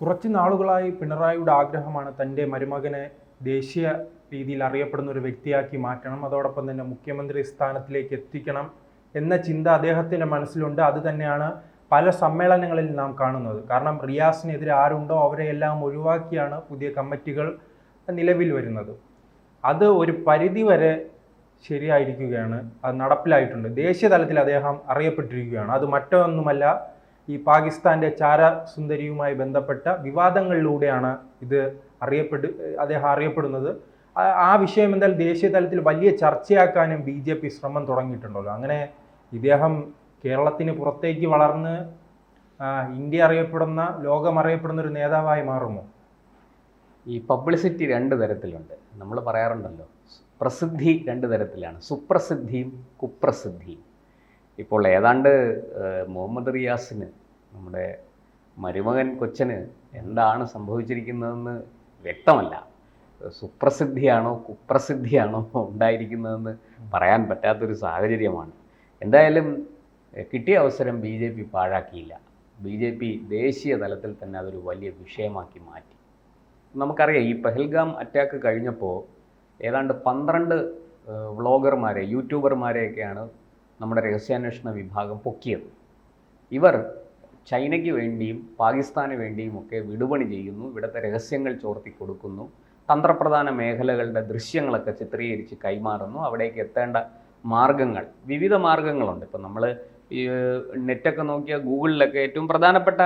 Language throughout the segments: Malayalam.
കുറച്ച് നാളുകളായി പിണറായിയുടെ ആഗ്രഹമാണ് തന്റെ മരുമകനെ ദേശീയ രീതിയിൽ അറിയപ്പെടുന്ന ഒരു വ്യക്തിയാക്കി മാറ്റണം. അതോടൊപ്പം തന്നെ മുഖ്യമന്ത്രി സ്ഥാനത്തിലേക്ക് എത്തിക്കണം എന്ന ചിന്ത അദ്ദേഹത്തിന്റെ മനസ്സിലുണ്ട്. അത് തന്നെയാണ് പല സമ്മേളനങ്ങളിൽ നാം കാണുന്നത്. കാരണം റിയാസിനെതിരെ ആരുണ്ടോ അവരെ എല്ലാം ഒഴിവാക്കിയാണ് പുതിയ കമ്മിറ്റികൾ നിലവിൽ വരുന്നത്. അത് ഒരു പരിധിവരെ ശരിയായിരിക്കുകയാണ് അത് നടപ്പിലായിട്ടുണ്ട്. ദേശീയ തലത്തിൽ അദ്ദേഹം അറിയപ്പെട്ടിരിക്കുകയാണ്. അത് മറ്റൊന്നുമല്ല ഈ പാകിസ്ഥാന്റെ ചാരസുന്ദരിയുമായി ബന്ധപ്പെട്ട വിവാദങ്ങളിലൂടെയാണ് ഇത് അറിയപ്പെട്ട് അദ്ദേഹം അറിയപ്പെടുന്നത്. ആ- വിഷയം എന്തായാലും ദേശീയ തലത്തിൽ വലിയ ചർച്ചയാക്കാനും ബി ജെ പി ശ്രമം തുടങ്ങിയിട്ടുണ്ടല്ലോ. അങ്ങനെ ഇദ്ദേഹം കേരളത്തിന് പുറത്തേക്ക് വളർന്ന് ഇന്ത്യ അറിയപ്പെടുന്ന ലോകം അറിയപ്പെടുന്ന ഒരു നേതാവായി മാറുമോ? ഈ പബ്ലിസിറ്റി രണ്ട് തരത്തിലുണ്ട്. നമ്മൾ പറയാറുണ്ടല്ലോ പ്രസിദ്ധി രണ്ട് തരത്തിലാണ്. സുപ്രസിദ്ധിയും കുപ്രസിദ്ധിയും. ഇപ്പോൾ ഏതാണ്ട് മുഹമ്മദ് റിയാസിന് നമ്മുടെ മരുമകൻ കൊച്ചന് എന്താണ് സംഭവിച്ചിരിക്കുന്നതെന്ന് വ്യക്തമല്ല. സുപ്രസിദ്ധിയാണോ കുപ്രസിദ്ധിയാണോ ഉണ്ടായിരിക്കുന്നതെന്ന് പറയാൻ പറ്റാത്തൊരു സാഹചര്യമാണ്. എന്തായാലും കിട്ടിയ അവസരം ബി ജെ പി പാഴാക്കിയില്ല. ബി ജെ പി ദേശീയ തലത്തിൽ തന്നെ അതൊരു വലിയ വിഷയമാക്കി മാറ്റി. നമുക്കറിയാം ഈ പെഹൽഗാം അറ്റാക്ക് കഴിഞ്ഞപ്പോൾ ഏതാണ്ട് പന്ത്രണ്ട് വ്ളോഗർമാരെ യൂട്യൂബർമാരെയൊക്കെയാണ് നമ്മുടെ രഹസ്യാന്വേഷണ വിഭാഗം പൊക്കിയത്. ഇവർ ചൈനയ്ക്ക് വേണ്ടിയും പാകിസ്ഥാന് വേണ്ടിയും ഒക്കെ വിടുപണി ചെയ്യുന്നു. ഇവിടുത്തെ രഹസ്യങ്ങൾ ചോർത്തി കൊടുക്കുന്നു. തന്ത്രപ്രധാന മേഖലകളുടെ ദൃശ്യങ്ങളൊക്കെ ചിത്രീകരിച്ച് കൈമാറുന്നു. അവിടേക്ക് എത്തേണ്ട മാർഗങ്ങൾ വിവിധ മാർഗങ്ങളുണ്ട്. ഇപ്പം നമ്മൾ ഈ നെറ്റൊക്കെ നോക്കിയാൽ ഗൂഗിളിലൊക്കെ ഏറ്റവും പ്രധാനപ്പെട്ട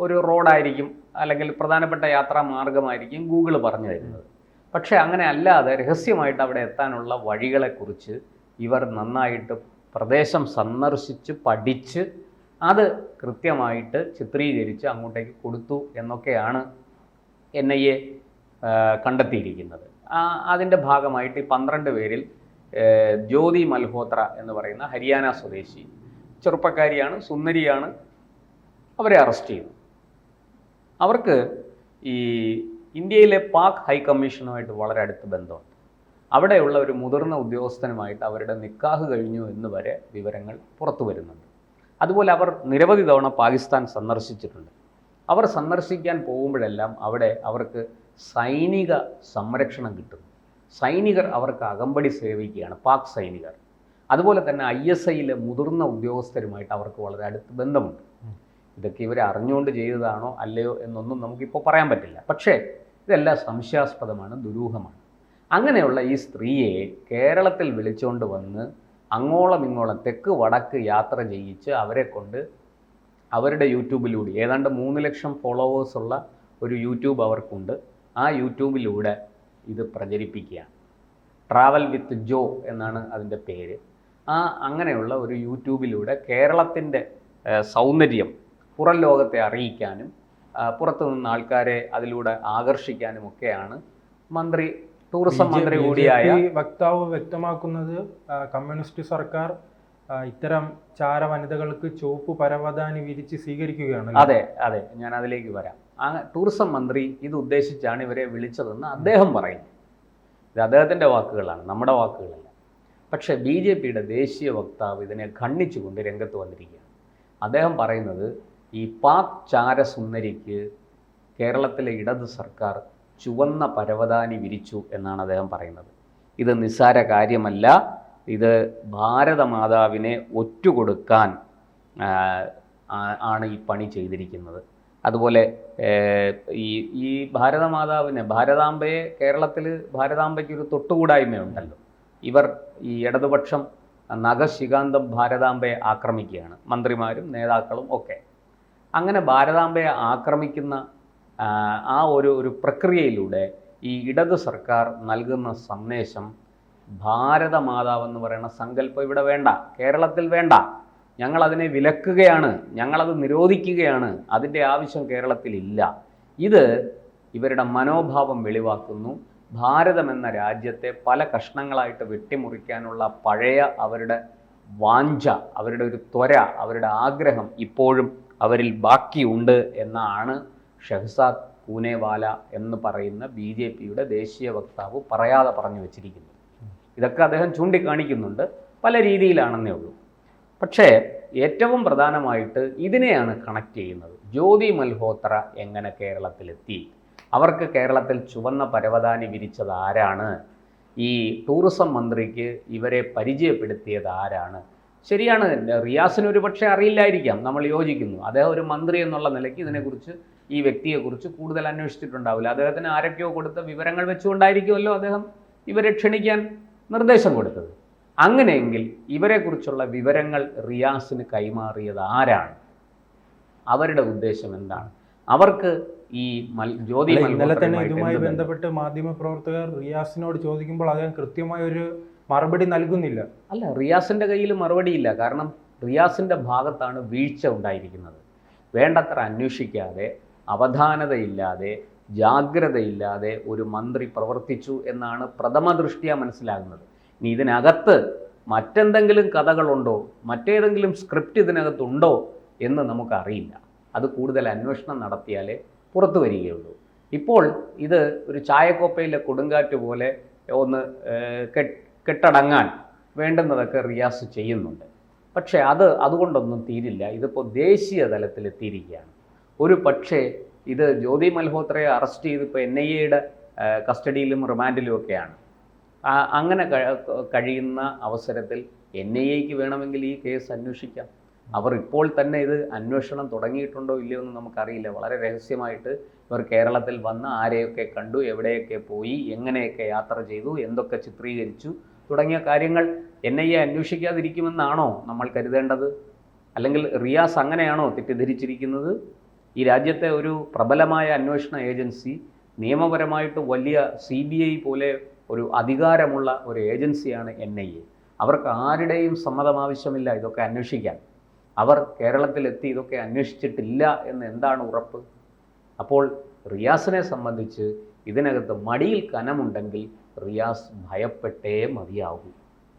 ഒരു റോഡായിരിക്കും അല്ലെങ്കിൽ പ്രധാനപ്പെട്ട യാത്രാ മാർഗമായിരിക്കും ഗൂഗിൾ പറഞ്ഞു തരുന്നത്. പക്ഷേ അങ്ങനെ അല്ലാതെ രഹസ്യമായിട്ട് അവിടെ എത്താനുള്ള വഴികളെക്കുറിച്ച് ഇവർ നന്നായിട്ട് പ്രദേശം സന്ദർശിച്ച് പഠിച്ച് അത് കൃത്യമായിട്ട് ചിത്രീകരിച്ച് അങ്ങോട്ടേക്ക് കൊടുത്തു എന്നൊക്കെയാണ് എൻ ഐ എ കണ്ടെത്തിയിരിക്കുന്നത്. അതിന്റെ ഭാഗമായിട്ട് ഈ പന്ത്രണ്ട് പേരിൽ ജ്യോതി മൽഹോത്ര എന്ന് പറയുന്ന ഹരിയാന സ്വദേശി ചെറുപ്പക്കാരിയാണ് സുന്ദരിയാണ് അവരെ അറസ്റ്റ് ചെയ്തു അവർക്ക് ഈ ഇന്ത്യയിലെ പാക് ഹൈക്കമ്മീഷനുമായിട്ട് വളരെ അടുത്ത് ബന്ധമുണ്ട്. അവിടെയുള്ള ഒരു മുതിർന്ന ഉദ്യോഗസ്ഥനുമായിട്ട് അവരുടെ നിക്കാഹ് കഴിഞ്ഞു എന്ന് വരെ വിവരങ്ങൾ പുറത്തു വരുന്നുണ്ട്. അതുപോലെ അവർ നിരവധി തവണ പാകിസ്ഥാൻ സന്ദർശിച്ചിട്ടുണ്ട്. അവർ സന്ദർശിക്കാൻ പോകുമ്പോഴെല്ലാം അവിടെ അവർക്ക് സൈനിക സംരക്ഷണം കിട്ടും സൈനികർ അവർക്ക് അകമ്പടി സേവിക്കുകയാണ് പാക് സൈനികർ. അതുപോലെ തന്നെ ഐ എസ് ഐയിലെ മുതിർന്ന ഉദ്യോഗസ്ഥരുമായിട്ട് അവർക്ക് വളരെ അടുത്ത് ബന്ധമുണ്ട്. ഇതൊക്കെ ഇവർ അറിഞ്ഞുകൊണ്ട് ചെയ്തതാണോ അല്ലയോ എന്നൊന്നും നമുക്കിപ്പോൾ പറയാൻ പറ്റില്ല. പക്ഷേ ഇതെല്ലാം സംശയാസ്പദമാണ് ദുരൂഹമാണ്. അങ്ങനെയുള്ള ഈ സ്ത്രീയെ കേരളത്തിൽ വിളിച്ചുകൊണ്ട് വന്ന് അങ്ങോളം ഇങ്ങോളം തെക്ക് വടക്ക് യാത്ര ചെയ്യിച്ച് അവരെ കൊണ്ട് അവരുടെ യൂട്യൂബിലൂടെ ഏതാണ്ട് മൂന്ന് ലക്ഷം ഫോളോവേഴ്സുള്ള ഒരു യൂട്യൂബ് അവർക്കുണ്ട്. ആ യൂട്യൂബിലൂടെ ഇത് പ്രചരിപ്പിക്കുകയാണ്. ട്രാവൽ വിത്ത് ജോ എന്നാണ് അതിന്റെ പേര്. ആ അങ്ങനെയുള്ള ഒരു യൂട്യൂബിലൂടെ കേരളത്തിന്റെ സൗന്ദര്യം പുറം ലോകത്തെ അറിയിക്കാനും പുറത്തു നിന്ന് ആൾക്കാരെ അതിലൂടെ ആകർഷിക്കാനും ഒക്കെയാണ് മന്ത്രി ടൂറിസം മന്ത്രി കൂടിയായ വക്താവ് വ്യക്തമാക്കുന്നത് കമ്മ്യൂണിസ്റ്റ് സർക്കാർ ഇത്തരം ചാര വനിതകൾക്ക് ചുവപ്പ് പരവതാനി വിരിച്ച് സ്വീകരിക്കുകയാണ് അതെ അതെ ഞാൻ അതിലേക്ക് വരാം. ആ ടൂറിസം മന്ത്രി ഇത് ഉദ്ദേശിച്ചാണ് ഇവരെ വിളിച്ചതെന്ന് അദ്ദേഹം പറയുന്നു. ഇത് അദ്ദേഹത്തിന്റെ വാക്കുകളാണ് നമ്മുടെ വാക്കുകളല്ല. പക്ഷേ ബി ജെ പിയുടെ ദേശീയ വക്താവ് ഇതിനെ ഖണ്ഡിച്ചുകൊണ്ട് രംഗത്ത് വന്നിരിക്കുകയാണ്. അദ്ദേഹം പറയുന്നത് ഈ പാക് ചാരസുന്ദരിക്ക് കേരളത്തിലെ ഇടത് സർക്കാർ ചുവന്ന പരവതാനി വിരിച്ചു എന്നാണ് അദ്ദേഹം പറയുന്നത്. ഇത് നിസ്സാര കാര്യമല്ല. ഇത് ഭാരതമാതാവിനെ ഒറ്റുകൊടുക്കാൻ ആണ് ഈ പണി ചെയ്തിരിക്കുന്നത്. അതുപോലെ ഈ ഈ ഭാരതമാതാവിനെ ഭാരതാംബയെ കേരളത്തിൽ ഭാരതാംബയ്ക്ക് ഒരു തൊട്ടുകൂടായ്മയുണ്ടല്ലോ. ഇവർ ഈ ഇടതുപക്ഷം നഖശികാന്തം ഭാരതാംബയെ ആക്രമിക്കുകയാണ്. മന്ത്രിമാരും നേതാക്കളും ഒക്കെ. അങ്ങനെ ഭാരതാംബയെ ആക്രമിക്കുന്ന ആ, ഒരു ഒരു പ്രക്രിയയിലൂടെ ഈ ഇടത് സർക്കാർ നൽകുന്ന സന്ദേശം ഭാരതമാതാവ് എന്ന് പറയുന്ന സങ്കല്പം ഇവിടെ വേണ്ട കേരളത്തിൽ വേണ്ട. ഞങ്ങളതിനെ വിലക്കുകയാണ് ഞങ്ങളത് നിരോധിക്കുകയാണ് അതിന്റെ ആവശ്യം കേരളത്തിൽ ഇല്ല. ഇത് ഇവരുടെ മനോഭാവം വെളിവാക്കുന്നു. ഭാരതം എന്ന രാജ്യത്തെ പല കഷ്ണങ്ങളായിട്ട് വെട്ടിമുറിക്കാനുള്ള പഴയ അവരുടെ വാഞ്ച അവരുടെ ഒരു ത്വര അവരുടെ ആഗ്രഹം ഇപ്പോഴും അവരിൽ ബാക്കിയുണ്ട് എന്നാണ് ഷെഹ്സാദ് പൂനെവാല എന്ന് പറയുന്ന ബി ജെ പിയുടെ ദേശീയ വക്താവ് പറയാതെ പറഞ്ഞു വെച്ചിരിക്കുന്നു. ഇതൊക്കെ അദ്ദേഹം ചൂണ്ടിക്കാണിക്കുന്നുണ്ട്. പല രീതിയിലാണെന്നേ ഉള്ളൂ. പക്ഷേ ഏറ്റവും പ്രധാനമായിട്ട് ഇതിനെയാണ് കണക്ട് ചെയ്യുന്നത്. ജ്യോതി മൽഹോത്ര എങ്ങനെ കേരളത്തിലെത്തി? അവർക്ക് കേരളത്തിൽ ചുവന്ന പരവതാനി വിരിച്ചത് ആരാണ്? ഈ ടൂറിസം മന്ത്രിക്ക് ഇവരെ പരിചയപ്പെടുത്തിയത് ആരാണ്? ശരിയാണ് റിയാസിന് ഒരു പക്ഷേ അറിയില്ലായിരിക്കാം. നമ്മൾ യോജിക്കുന്നു. അദ്ദേഹം ഒരു മന്ത്രി എന്നുള്ള നിലയ്ക്ക് ഇതിനെക്കുറിച്ച് ഈ വ്യക്തിയെക്കുറിച്ച് കൂടുതൽ അന്വേഷിച്ചിട്ടുണ്ടാവില്ല. അദ്ദേഹത്തിന് ആരൊക്കെയോ കൊടുത്ത വിവരങ്ങൾ വെച്ചുകൊണ്ടായിരിക്കുമല്ലോ അദ്ദേഹം ഇവരെ ക്ഷണിക്കാൻ നിർദ്ദേശം കൊടുത്തത്. അങ്ങനെയെങ്കിൽ ഇവരെക്കുറിച്ചുള്ള വിവരങ്ങൾ റിയാസിന് കൈമാറിയത് ആരാണ്? അവരുടെ ഉദ്ദേശം എന്താണ്? അവർക്ക് ഈ ജ്യോതി ഇന്നലെ തന്നെ ഇതുമായി ബന്ധപ്പെട്ട് മാധ്യമ പ്രവർത്തകർ റിയാസിനോട് ചോദിക്കുമ്പോൾ അദ്ദേഹം കൃത്യമായ ഒരു മറുപടി നൽകുന്നില്ല. അല്ല റിയാസിന്റെ കയ്യിൽ മറുപടിയില്ല. കാരണം റിയാസിന്റെ ഭാഗത്താണ് വീഴ്ച ഉണ്ടായിരിക്കുന്നത്. വേണ്ടത്ര അന്വേഷിക്കാതെ അവധാനതയില്ലാതെ ജാഗ്രതയില്ലാതെ ഒരു മന്ത്രി പ്രവർത്തിച്ചു എന്നാണ് പ്രഥമ ദൃഷ്ടിയ മനസ്സിലാകുന്നത്. ഇനി ഇതിനകത്ത് മറ്റെന്തെങ്കിലും കഥകളുണ്ടോ? മറ്റേതെങ്കിലും സ്ക്രിപ്റ്റ് ഇതിനകത്തുണ്ടോ? എന്ന് നമുക്കറിയില്ല. അത് കൂടുതൽ അന്വേഷണം നടത്തിയാലേ പുറത്തു വരികയുള്ളൂ. ഇപ്പോൾ ഇത് ഒരു ചായക്കോപ്പയിലെ കൊടുങ്കാറ്റ് പോലെ ഒന്ന് കെട്ടടങ്ങാൻ വേണ്ടുന്നതൊക്കെ റിയാസ് ചെയ്യുന്നുണ്ട്. പക്ഷേ അത് അതുകൊണ്ടൊന്നും തീരില്ല. ഇതിപ്പോൾ ദേശീയ തലത്തിൽ എത്തിയിരിക്കുകയാണ് ഒരു പക്ഷേ ഇത് ജ്യോതി മൽഹോത്രയെ അറസ്റ്റ് ചെയ്ത് ഇപ്പോൾ എൻ ഐ എയുടെ കസ്റ്റഡിയിലും റിമാൻഡിലും ഒക്കെയാണ്. അങ്ങനെ കഴിയുന്ന അവസരത്തിൽ എൻ ഐ എക്ക് വേണമെങ്കിൽ ഈ കേസ് അന്വേഷിക്കാം. അവർ ഇപ്പോൾ തന്നെ ഇത് അന്വേഷണം തുടങ്ങിയിട്ടുണ്ടോ ഇല്ലയോ എന്ന് നമുക്കറിയില്ല. വളരെ രഹസ്യമായിട്ട് ഇവർ കേരളത്തിൽ വന്ന് ആരെയൊക്കെ കണ്ടു എവിടെയൊക്കെ പോയി എങ്ങനെയൊക്കെ യാത്ര ചെയ്തു എന്തൊക്കെ ചിത്രീകരിച്ചു തുടങ്ങിയ കാര്യങ്ങൾ എൻ ഐ എ അന്വേഷിക്കാതിരിക്കുമെന്നാണോ നമ്മൾ കരുതേണ്ടത്? അല്ലെങ്കിൽ റിയാസ് അങ്ങനെയാണോ തെറ്റിദ്ധരിച്ചിരിക്കുന്നത്? ഈ രാജ്യത്തെ ഒരു പ്രബലമായ അന്വേഷണ ഏജൻസി നിയമപരമായിട്ട് വലിയ സി ബി ഐ പോലെ ഒരു അധികാരമുള്ള ഒരു ഏജൻസിയാണ് എൻ ഐ എ അവർക്ക് ആരുടെയും സമ്മതം ആവശ്യമില്ല ഇതൊക്കെ അന്വേഷിക്കാൻ. അവർ കേരളത്തിലെത്തി ഇതൊക്കെ അന്വേഷിച്ചിട്ടില്ല എന്ന് എന്താണ് ഉറപ്പ്? അപ്പോൾ റിയാസിനെ സംബന്ധിച്ച് ഇതിനകത്ത് മടിയിൽ കനമുണ്ടെങ്കിൽ റിയാസ് ഭയപ്പെട്ടേ മതിയാകൂ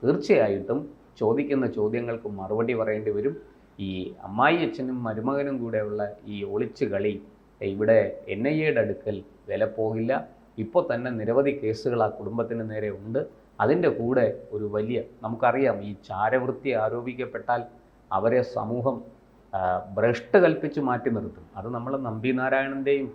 തീർച്ചയായിട്ടും ചോദിക്കുന്ന ചോദ്യങ്ങൾക്ക് മറുപടി പറയേണ്ടി വരും. ഈ അമ്മായി അച്ഛനും മരുമകനും കൂടെയുള്ള ഈ ഒളിച്ചു കളി ഇവിടെ എൻ ഐ എയുടെ അടുക്കൽ വില പോകില്ല. ഇപ്പോൾ തന്നെ നിരവധി കേസുകൾ ആ കുടുംബത്തിന് നേരെ ഉണ്ട്. അതിന്റെ കൂടെ ഒരു വലിയ നമുക്കറിയാം ഈ ചാരവൃത്തി ആരോപിക്കപ്പെട്ടാൽ അവരെ സമൂഹം ഭ്രഷ്ട് കൽപ്പിച്ച് മാറ്റി നിർത്തും. അത് നമ്മൾ നമ്പി നാരായണന്റെയും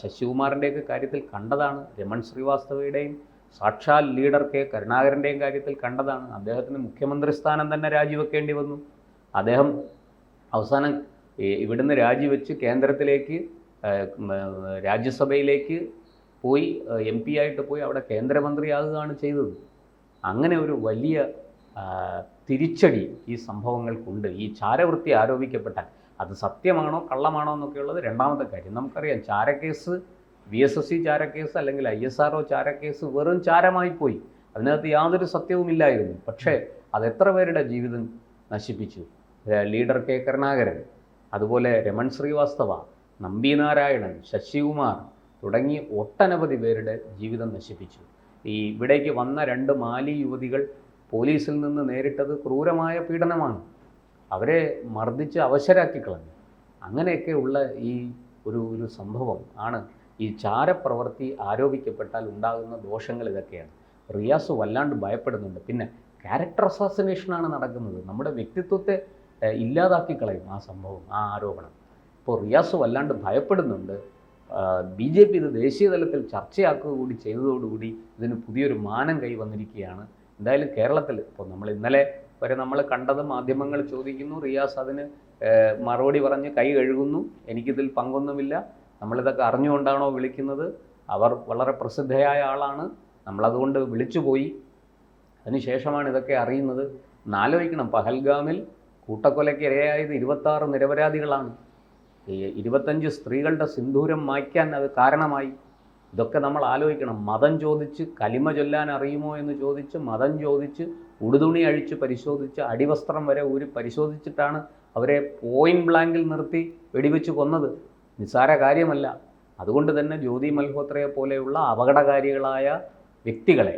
ശശികുമാറിന്റെയൊക്കെ കാര്യത്തിൽ കണ്ടതാണ്. രമൺ ശ്രീവാസ്തവയുടെയും സാക്ഷാൽ ലീഡർ കെ കരുണാകരന്റെയും കാര്യത്തിൽ കണ്ടതാണ്. അദ്ദേഹത്തിന് മുഖ്യമന്ത്രി സ്ഥാനം തന്നെ രാജിവെക്കേണ്ടി വന്നു. അദ്ദേഹം അവസാനം ഇവിടുന്ന് രാജിവെച്ച് കേന്ദ്രത്തിലേക്ക് രാജ്യസഭയിലേക്ക് പോയി എം പി ആയിട്ട് പോയി അവിടെ കേന്ദ്രമന്ത്രിയാകുകയാണ് ചെയ്തത്. അങ്ങനെ ഒരു വലിയ തിരിച്ചടി ഈ സംഭവങ്ങൾക്കുണ്ട്. ഈ ചാരവൃത്തി ആരോപിക്കപ്പെട്ട അത് സത്യമാണോ കള്ളമാണോ എന്നൊക്കെയുള്ളത് രണ്ടാമത്തെ കാര്യം. നമുക്കറിയാം ചാരക്കേസ് വി എസ് എസ് സി ചാരക്കേസ് അല്ലെങ്കിൽ ഐ എസ് ആർ ഒ ചാരക്കേസ് വെറും ചാരമായി പോയി. അതിനകത്ത് യാതൊരു സത്യവുമില്ലായിരുന്നു. പക്ഷേ അത് എത്ര പേരുടെ ജീവിതം നശിപ്പിച്ചു? Leader K. കരുണാകരൻ അതുപോലെ രമൺ ശ്രീവാസ്തവ നമ്പി നാരായണൻ ശശികുമാർ തുടങ്ങി ഒട്ടനവധി പേരുടെ ജീവിതം നശിപ്പിച്ചു. ഈ ഇവിടേക്ക് വന്ന രണ്ട് മാലി യുവതികൾ പോലീസിൽ നിന്ന് നേരിട്ടത് ക്രൂരമായ പീഡനമാണ്. അവരെ മർദ്ദിച്ച് അവശരാക്കി കളഞ്ഞു. അങ്ങനെയൊക്കെ ഉള്ള ഈ ഒരു ഒരു സംഭവം ആണ് ഈ ചാരപ്രവൃത്തി ആരോപിക്കപ്പെട്ടാൽ ഉണ്ടാകുന്ന ദോഷങ്ങൾ ഇതൊക്കെയാണ്. റിയാസ് വല്ലാണ്ട് ഭയപ്പെടുന്നുണ്ട്. പിന്നെ ക്യാരക്ടർ അസാസിനേഷനാണ് നടക്കുന്നത്. നമ്മുടെ വ്യക്തിത്വത്തെ ഇല്ലാതാക്കി കളയും ആ സംഭവം ആ ആരോപണം. ഇപ്പോൾ റിയാസ് വല്ലാണ്ട് ഭയപ്പെടുന്നുണ്ട്. ബി ജെ പി ഇത് ദേശീയ തലത്തിൽ ചർച്ചയാക്കുക കൂടി ചെയ്തതോടുകൂടി ഇതിന് പുതിയൊരു മാനം കൈ വന്നിരിക്കുകയാണ്. എന്തായാലും കേരളത്തിൽ ഇപ്പോൾ നമ്മൾ ഇന്നലെ വരെ നമ്മൾ കണ്ടത് മാധ്യമങ്ങൾ ചോദിക്കുന്നു റിയാസ് അതിന് മറുപടി പറഞ്ഞ് കൈ കഴുകുന്നു. എനിക്കിതിൽ പങ്കൊന്നുമില്ല. നമ്മളിതൊക്കെ അറിഞ്ഞുകൊണ്ടാണോ വിളിക്കുന്നത്? അവർ വളരെ പ്രസിദ്ധയായ ആളാണ്. നമ്മളതുകൊണ്ട് വിളിച്ചുപോയി. അതിനുശേഷമാണ് ഇതൊക്കെ അറിയുന്നത്. എന്നാലോചിക്കണം പഹൽഗാമിൽ കൂട്ടക്കൊലയ്ക്ക് ഇരയായത് ഇരുപത്താറ് നിരപരാധികളാണ്. ഇരുപത്തഞ്ച് സ്ത്രീകളുടെ സിന്ദൂരം മായ്ക്കാൻ അത് കാരണമായി. ഇതൊക്കെ നമ്മൾ ആലോചിക്കണം. മതം ചോദിച്ച് കലിമ ചൊല്ലാൻ അറിയുമോ എന്ന് ചോദിച്ച് മതം ചോദിച്ച് ഉടുതുണി അഴിച്ച് പരിശോധിച്ച് അടിവസ്ത്രം വരെ ഊരി പരിശോധിച്ചിട്ടാണ് അവരെ പോയിന്റ് ബ്ലാങ്കിൽ നിർത്തി വെടിവെച്ച് കൊന്നത്. നിസ്സാര കാര്യമല്ല. അതുകൊണ്ട് തന്നെ ജ്യോതി മൽഹോത്രയെ പോലെയുള്ള അപകടകാരികളായ വ്യക്തികളെ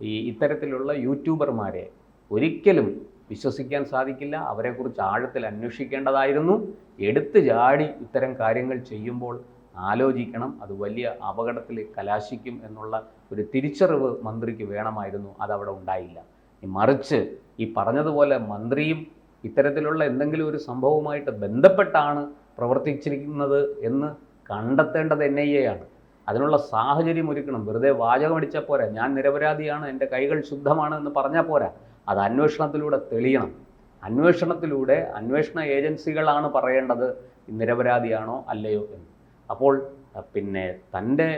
ഈ ഇത്തരത്തിലുള്ള യൂട്യൂബർമാരെ ഒരിക്കലും വിശ്വസിക്കാൻ സാധിക്കില്ല. അവരെക്കുറിച്ച് ആഴത്തിൽ അന്വേഷിക്കേണ്ടതായിരുന്നു. എടുത്തു ചാടി ഇത്തരം കാര്യങ്ങൾ ചെയ്യുമ്പോൾ ആലോചിക്കണം. അത് വലിയ അപകടത്തിൽ കലാശിക്കും എന്നുള്ള ഒരു തിരിച്ചറിവ് മന്ത്രിക്ക് വേണമായിരുന്നു. അതവിടെ ഉണ്ടായില്ല. മറിച്ച് ഈ പറഞ്ഞതുപോലെ മന്ത്രിയും ഇത്തരത്തിലുള്ള എന്തെങ്കിലും ഒരു സംഭവവുമായിട്ട് ബന്ധപ്പെട്ടാണ് പ്രവർത്തിച്ചിരിക്കുന്നത് എന്ന് കണ്ടെത്തേണ്ടത് എൻ ഐ എ ആണ് അതിനുള്ള സാഹചര്യം ഒരുക്കണം വെറുതെ വാചകമടിച്ചാൽ പോരാ. ഞാൻ നിരപരാധിയാണ്. എന്റെ കൈകൾ ശുദ്ധമാണ് എന്ന് പറഞ്ഞാൽ പോരാ. അത് അന്വേഷണത്തിലൂടെ തെളിയണം. അന്വേഷണത്തിലൂടെ അന്വേഷണ ഏജൻസികളാണ് പറയേണ്ടത് നിരപരാധിയാണോ അല്ലയോ എന്ന്. അപ്പോൾ പിന്നെ തന്റെ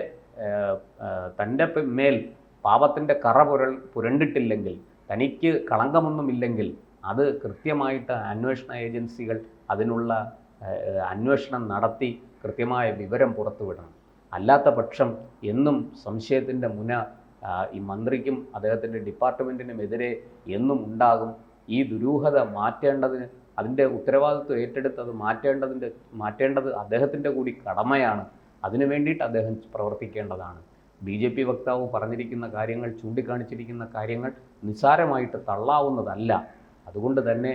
തന്റെ മേൽ പാപത്തിന്റെ കറ പുരൾ പുരണ്ടിട്ടില്ലെങ്കിൽ തനിക്ക് കളങ്കമൊന്നുമില്ലെങ്കിൽ അത് കൃത്യമായിട്ട് അന്വേഷണ ഏജൻസികൾ അതിനുള്ള അന്വേഷണം നടത്തി കൃത്യമായ വിവരം പുറത്തുവിടണം. അല്ലാത്ത പക്ഷം എന്നും സംശയത്തിന്റെ മുന ഈ മന്ത്രിക്കും അദ്ദേഹത്തിന്റെ ഡിപ്പാർട്ട്മെന്റിനുമെതിരെ എന്നും ഉണ്ടാകും. ഈ ദുരൂഹത മാറ്റേണ്ടതിന് അതിന്റെ ഉത്തരവാദിത്വം ഏറ്റെടുത്ത് അത് മാറ്റേണ്ടതിന്റെ മാറ്റേണ്ടത് അദ്ദേഹത്തിന്റെ കൂടി കടമയാണ്. അതിനു വേണ്ടിയിട്ട് അദ്ദേഹം പ്രവർത്തിക്കേണ്ടതാണ്. ബി ജെ പി വക്താവ് പറഞ്ഞിരിക്കുന്ന കാര്യങ്ങൾ ചൂണ്ടിക്കാണിച്ചിരിക്കുന്ന കാര്യങ്ങൾ നിസ്സാരമായിട്ട് തള്ളാവുന്നതല്ല. അതുകൊണ്ട് തന്നെ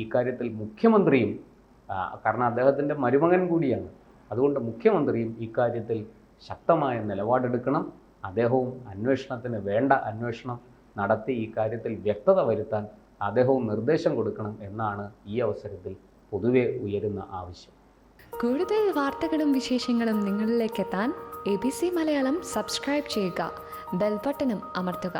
ഈ കാര്യത്തിൽ മുഖ്യമന്ത്രിയും കാരണം അദ്ദേഹത്തിന്റെ മരുമകൻ കൂടിയാണ്. അതുകൊണ്ട് മുഖ്യമന്ത്രിയും ഇക്കാര്യത്തിൽ ശക്തമായ നിലപാടെടുക്കണം. അദ്ദേഹവും അന്വേഷണത്തിന് വേണ്ട അന്വേഷണം നടത്തി ഈ കാര്യത്തിൽ വ്യക്തത വരുത്താൻ അദ്ദേഹവും നിർദ്ദേശം കൊടുക്കണം എന്നാണ് ഈ അവസരത്തിൽ പൊതുവെ ഉയരുന്ന ആവശ്യം. കൂടുതൽ വാർത്തകളും വിശേഷങ്ങളും നിങ്ങളിലേക്ക് എത്താൻ A B C Malayalam subscribe ചെയ്യുക ബെൽബട്ടനും അമർത്തുക.